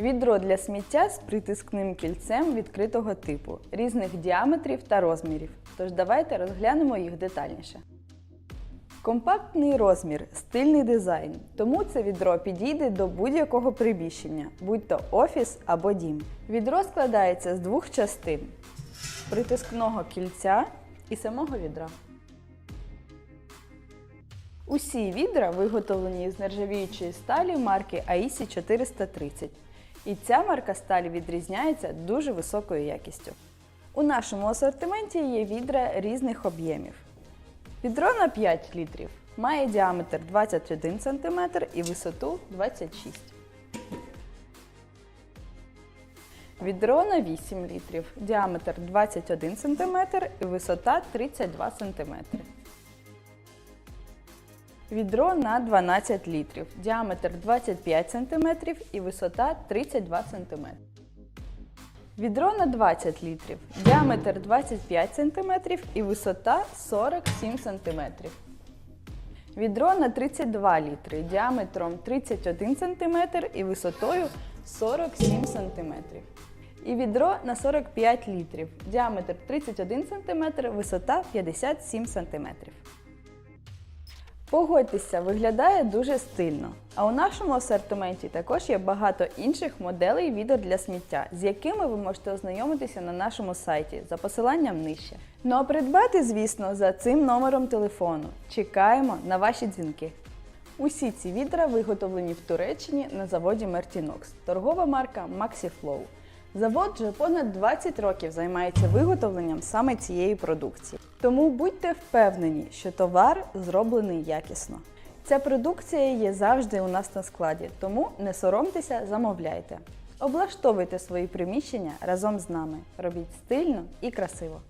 Відро для сміття з притискним кільцем відкритого типу, різних діаметрів та розмірів. Тож давайте розглянемо їх детальніше. Компактний розмір, стильний дизайн. Тому це відро підійде до будь-якого приміщення, будь то офіс або дім. Відро складається з двох частин: притискного кільця і самого відра. Усі відра виготовлені з нержавіючої сталі марки AISI 430. І ця марка сталі відрізняється дуже високою якістю. У нашому асортименті є відра різних об'ємів. Відро на 5 літрів має діаметр 21 см і висоту 26 Відро на 8 літрів, діаметр 21 см і висота 32 см. Відро на 12 літрів, діаметр 25 см і висота 32 см. Відро на 20 літрів, діаметр 25 см і висота 47 см. Відро на 32 літри, діаметром 31 см і висотою 47 см. І відро на 45 літрів, діаметр 31 см, висота 57 см. Погодьтеся, виглядає дуже стильно. А у нашому асортименті також є багато інших моделей відео для сміття, з якими ви можете ознайомитися на нашому сайті за посиланням нижче. Ну а придбати, звісно, за цим номером телефону. Чекаємо на ваші дзвінки. Усі ці відра виготовлені в Туреччині на заводі Mertinox, торгова марка MaxiFlow. Завод вже понад 20 років займається виготовленням саме цієї продукції. Тому будьте впевнені, що товар зроблений якісно. Ця продукція є завжди у нас на складі, тому не соромтеся, замовляйте. Облаштовуйте свої приміщення разом з нами. Робіть стильно і красиво.